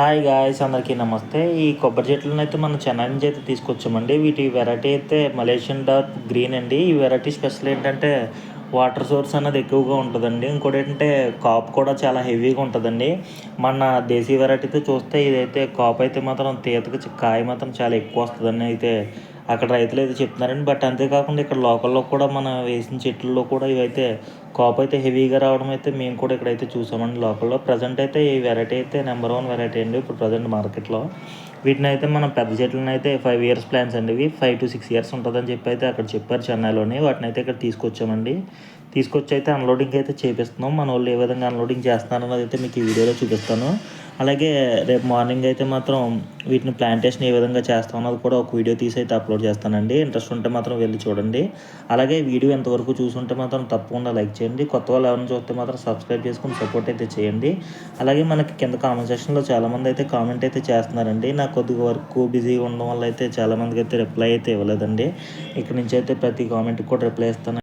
Hi guys అందరికీ నమస్తే. ఈ కొబ్బరి చెట్లను అయితే మనం చెన్నై నుంచి అయితే తీసుకొచ్చామండి. వీటి వెరైటీ అయితే మలేషియన్ డార్క్ గ్రీన్ అండి. ఈ వెరైటీ స్పెషల్ ఏంటంటే వాటర్ సోర్స్ అనేది ఎక్కువగా ఉంటుందండి. ఇంకోటి ఏంటంటే కాప్ కూడా చాలా హెవీగా ఉంటుందండి. మన దేశీ వెరైటీతో చూస్తే ఇదైతే కాప్ అయితే మాత్రం తీతకి కాయ మాత్రం చాలా ఎక్కువ వస్తుందని అయితే అక్కడ రైతులు అయితే చెప్తున్నారండి. బట్ అంతేకాకుండా ఇక్కడ లోకల్లో కూడా మన వేసిన చెట్లలో కూడా ఇవైతే కాపు అయితే హెవీగా రావడం అయితే మేము కూడా ఇక్కడైతే చూసామండి లోకల్లో. ప్రజెంట్ అయితే ఈ వెరైటీ అయితే నెంబర్ వన్ వెరైటీ అండి. ఇప్పుడు ప్రజెంట్ మార్కెట్లో వీటిని అయితే మనం పెద్ద చెట్లను అయితే ఫైవ్ ఇయర్స్ ప్లాన్స్ అండి. ఇవి ఫైవ్ టు సిక్స్ ఇయర్స్ ఉంటుందని చెప్పి అయితే అక్కడ చెప్పారు చెన్నైలోని. వాటిని అయితే ఇక్కడ తీసుకొచ్చామండి. తీసుకొచ్చి అయితే అన్లోడింగ్ అయితే చేపిస్తున్నాం. మన వాళ్ళు ఏ విధంగా అన్లోడింగ్ చేస్తున్నారన్నది అయితే మీకు ఈ వీడియోలో చూపిస్తాను. అలాగే రేపు మార్నింగ్ అయితే మాత్రం వీటిని ప్లాంటేషన్ ఏ విధంగా చేస్తామన్నది కూడా ఒక వీడియో తీసి అయితే అప్లోడ్ చేస్తానండి. ఇంట్రెస్ట్ ఉంటే మాత్రం వెళ్ళి చూడండి. అలాగే వీడియో ఎంతవరకు చూసుంటే మాత్రం తప్పకుండా లైక్ చేయండి. కొత్త వాళ్ళు ఎవరైనా చూస్తే మాత్రం సబ్స్క్రైబ్ చేసుకుని సపోర్ట్ అయితే చేయండి. అలాగే మనకి కింద కామెంట్ సెక్షన్లో చాలామంది అయితే కామెంట్ అయితే చేస్తున్నారండి. నాకు కొద్దిగా వర్క్ బిజీగా ఉండడం వల్ల అయితే చాలామందికి అయితే రిప్లై అయితే ఇవ్వలేదండి. ఇక్కడ నుంచి అయితే ప్రతి కామెంట్కి కూడా రిప్లై ఇస్తాను